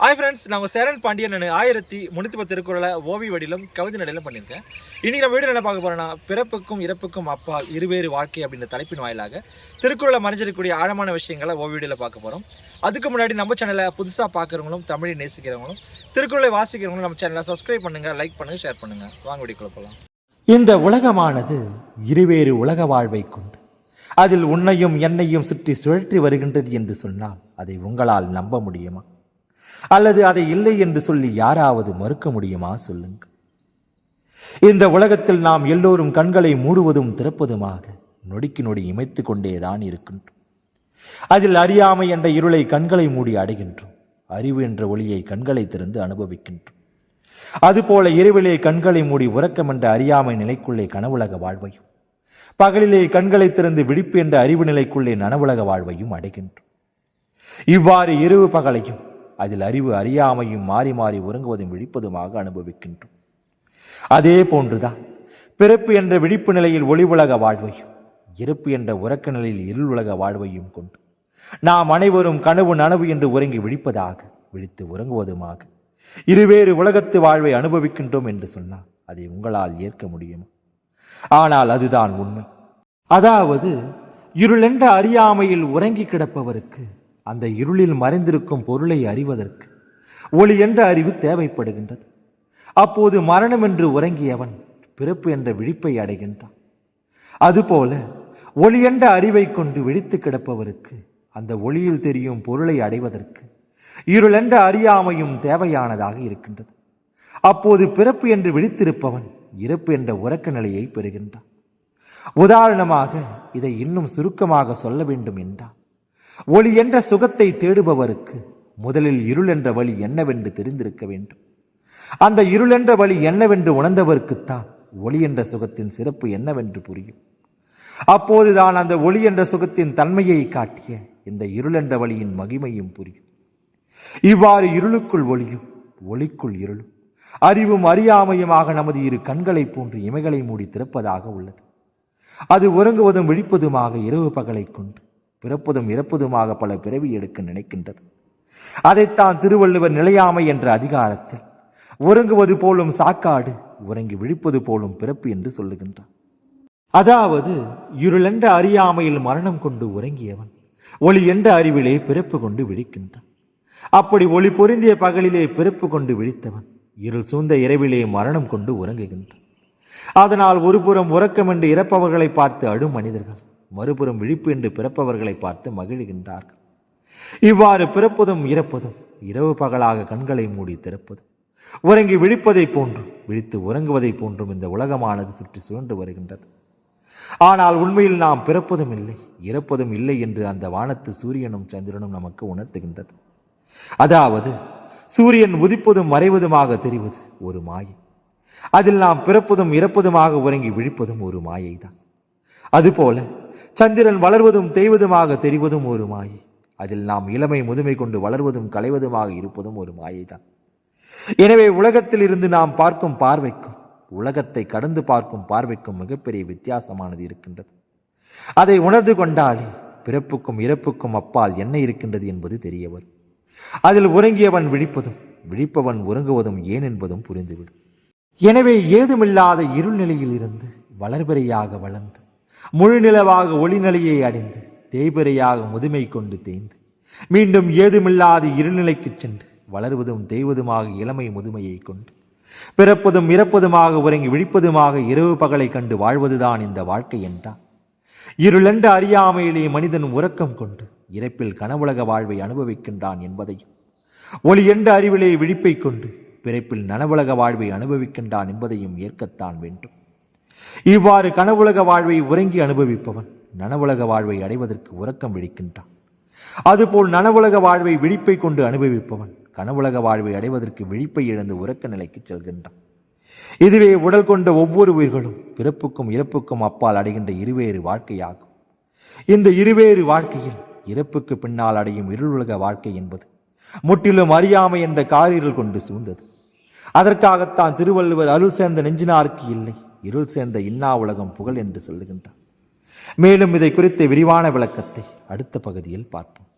Hi friends நான் உங்கள் சேரன் பாண்டியன் நான் ஆயிரத்தி முன்னூற்றி பத்து திருக்குறளை ஓவி வடிலும் கவிதை நடையிலும் பண்ணியிருக்கேன். இன்றைக்கி நம்ம வீடியோ என்ன பார்க்க போகிறோன்னா பிறப்புக்கும் இறப்புக்கும் அப்பா இருவேறு வாழ்க்கை அப்படின்ற தலைப்பின் வாயிலாக திருக்குறளை மறைஞ்சிருக்கக்கூடிய ஆழமான விஷயங்களை ஓவிய வடியில் பார்க்க போகிறோம் அதுக்கு முன்னாடி நம்ம சேனலை புதுசாக பார்க்குறவங்களும் தமிழை நேசிக்கிறவங்களும் திருக்குறளை வாசிக்கிறவங்களும் நம்ம சேனலை சப்ஸ்கிரைப் பண்ணுங்கள் லைக் பண்ணுங்கள் ஷேர் பண்ணுங்கள் வாங்க வீடியோக்குள்ள போகலாம் இந்த உலகமானது இருவேறு உலக வாழ்வை கொண்டு அதில் உன்னையும் என்னையும் சுற்றி சுழற்றி வருகின்றது என்று சொன்னால் அதை உங்களால் நம்ப முடியுமா? அல்லது அதை இல்லை என்று சொல்லி யாராவது மறுக்க முடியுமா? சொல்லுங்கள். இந்த உலகத்தில் நாம் எல்லோரும் கண்களை மூடுவதும் திறப்பதுமாக நொடிக்கு நொடி இமைத்து கொண்டேதான் இருக்கின்றோம். அதில் அறியாமை என்ற இருளை கண்களை மூடி அடைகின்றோம். அறிவு என்ற ஒளியை கண்களை திறந்து அனுபவிக்கின்றோம். அதுபோல இரவிலே கண்களை மூடி உறக்கம் என்ற அறியாமை நிலைக்குள்ளே கனவுலக வாழ்வையும் பகலிலே கண்களை திறந்து விழிப்பு என்ற அறிவு நிலைக்குள்ளே நனவுலக வாழ்வையும் அடைகின்றோம். இவ்வாறு இரவு பகலையும் அதில் அறிவு அறியாமையும் மாறி மாறி உறங்குவதும் விழிப்பதுமாக அனுபவிக்கின்றோம். அதே போன்றுதான் பிறப்பு என்ற விழிப்பு நிலையில் ஒளி உலக வாழ்வையும் இறப்பு என்ற உறக்க நிலையில் இருள் உலக வாழ்வையும் கொண்டு நாம் அனைவரும் கனவு நனவு என்று உறங்கி விழிப்பதாக விழித்து உறங்குவதுமாக இருவேறு உலகத்து வாழ்வை அனுபவிக்கின்றோம் என்று சொன்னால் அதை உங்களால் ஏற்க முடியுமா? ஆனால் அதுதான் உண்மை. அதாவது இருளென்ற அறியாமையில் உறங்கி கிடப்பவருக்கு அந்த இருளில் மறைந்திருக்கும் பொருளை அறிவதற்கு. ஒளி என்ற அறிவு தேவைப்படுகின்றது. அப்போது மரணம் என்று உறங்கியவன் பிறப்பு என்ற விழிப்பை அடைகின்றான். அதுபோல ஒளி என்ற அறிவை கொண்டு விழித்து கிடப்பவருக்கு அந்த ஒளியில் தெரியும் பொருளை அடைவதற்கு இருளென்ற அறியாமையும் தேவையானதாக இருக்கின்றது. அப்போது பிறப்பு என்று விழித்திருப்பவன் இறப்பு என்ற உறக்க நிலையை பெறுகின்றான். உதாரணமாக இதை இன்னும் சுருக்கமாக சொல்ல வேண்டும் என்றான் ஒளி என்ற சுகத்தை தேடுபவருக்கு முதலில் இருள் என்ற வழி என்னவென்று தெரிந்திருக்க வேண்டும். அந்த இருள் என்ற வழி என்னவென்று உணர்ந்தவருக்குத்தான் ஒளி என்ற சுகத்தின் சிறப்பு என்னவென்று புரியும். அப்போதுதான் அந்த ஒளி என்ற சுகத்தின் தன்மையை காட்டிய இந்த இருள் என்ற வழியின் மகிமையும் புரியும். இவ்வாறு இருளுக்குள் ஒளியும் ஒளிக்குள் இருளும் அறிவும் அறியாமையுமாக நமது இரு கண்களைப் போன்று இமைகளை மூடி திறப்பதாக உள்ளது. அது உறங்குவதும் விழிப்பதுமாக இரவு பகலை கொண்டு பிறப்பதும் இறப்பதுமாக பல பிறவி எடுக்க நினைக்கின்றது. அதைத்தான் திருவள்ளுவர் நிலையாமை என்ற அதிகாரத்தில் உறங்குவது போலும் சாக்காடு உறங்கி விழிப்பது போலும் பிறப்பு என்று சொல்லுகின்றார். அதாவது இருளென்ற அறியாமையில் மரணம் கொண்டு உறங்கியவன் ஒளி என்ற அறிவிலே பிறப்பு கொண்டு விழிக்கின்றான். அப்படி ஒளி பொருந்திய பகலிலே பிறப்பு கொண்டு விழித்தவன் இருள் சூழ்ந்த இரவிலே மரணம் கொண்டு உறங்குகின்றான். அதனால் ஒருபுறம் உறக்கம் என்று இறப்பவர்களை பார்த்து அடும் மனிதர்கள் மறுபுறம் விழிப்பு என்று பிறப்பவர்களை பார்த்து மகிழ்கின்றார்கள். இவ்வாறு பிறப்பதும் இறப்பதும் இரவு பகலாக கண்களை மூடி திறப்பதும் உறங்கி விழிப்பதைப் போன்றும் விழித்து உறங்குவதைப் போன்றும் இந்த உலகமானது சுற்றி சுழன்று வருகின்றது. ஆனால் உண்மையில் நாம் பிறப்பதும் இல்லை இறப்பதும் இல்லை என்று அந்த வானத்து சூரியனும் சந்திரனும் நமக்கு உணர்த்துகின்றது. அதாவது சூரியன் உதிப்பதும் மறைவதுமாக தெரிவது ஒரு மாயை. அதில் நாம் பிறப்பதும் இறப்பதுமாக உறங்கி விழிப்பதும் ஒரு மாயை தான் அதுபோல சந்திரன் வளர்வதும் தேய்வதுமாக தெரிவதும் ஒரு மாயை. அதில் நாம் இளமை முதுமை கொண்டு வளர்வதும் களைவதுமாக இருப்பதும் ஒரு மாயைதான். எனவே உலகத்தில் இருந்து நாம் பார்க்கும் பார்வைக்கும் உலகத்தை கடந்து பார்க்கும் பார்வைக்கும் மிகப்பெரிய வித்தியாசமானது இருக்கின்றது. அதை உணர்ந்து கொண்டாலே பிறப்புக்கும் இறப்புக்கும் அப்பால் என்ன இருக்கின்றது என்பது தெரிய வரும் அதில் உறங்கியவன் விழிப்பதும் விழிப்பவன் உறங்குவதும் ஏன் என்பதும் புரிந்துவிடும். எனவே ஏதுமில்லாத இருள் நிலையில் இருந்து வளர்பிறையாக வளர்ந்து முழுநிலவாக ஒளிநிலையை அடைந்து தேய்பிறையாக முதுமை கொண்டு தேய்ந்து மீண்டும் ஏதுமில்லாது இருநிலைக்குச் சென்று வளர்வதும் தேய்வதுமாக இளமை முதுமையை கொண்டு பிறப்பதும் இறப்பதுமாக உறங்கி விழிப்பதுமாக இரவு பகலை கண்டு வாழ்வதுதான் இந்த வாழ்க்கை என்றான். இருளென்ற அறியாமையிலே மனிதன் உறக்கம் கொண்டு இறப்பில் கனவுலக வாழ்வை அனுபவிக்கின்றான் என்பதையும் ஒளி என்ற அறிவிலே விழிப்பை கொண்டு பிறப்பில் நனவுலக வாழ்வை அனுபவிக்கின்றான் என்பதையும் ஏற்கத்தான் வேண்டும். இவ்வாறு கனவுலக வாழ்வை உறங்கி அனுபவிப்பவன் நனவுலக வாழ்வை அடைவதற்கு உறக்கம் விழிக்கின்றான். அதுபோல் நனவுலக வாழ்வை விழிப்பை கொண்டு அனுபவிப்பவன் கனவுலக வாழ்வை அடைவதற்கு விழிப்பை இழந்து உறக்க நிலைக்கு செல்கின்றான். இதுவே உடல் கொண்ட ஒவ்வொரு உயிர்களும் பிறப்புக்கும் இறப்புக்கும் அப்பால் அடைகின்ற இருவேறு வாழ்க்கையாகும். இந்த இருவேறு வாழ்க்கையில் இறப்புக்கு பின்னால் அடையும் இருளுலக வாழ்க்கை என்பது முற்றிலும் அறியாமை என்ற காரிருள் கொண்டு சூழ்ந்தது. அதற்காகத்தான் திருவள்ளுவர் அருள் சேர்ந்த நெஞ்சினாருக்கு இல்லை. இருள் சேர்ந்த இன்னா உலகம் புகழ் என்று சொல்லுகின்றார் மேலும் இதை குறித்த விரிவான விளக்கத்தை அடுத்த பகுதியில் பார்ப்போம்.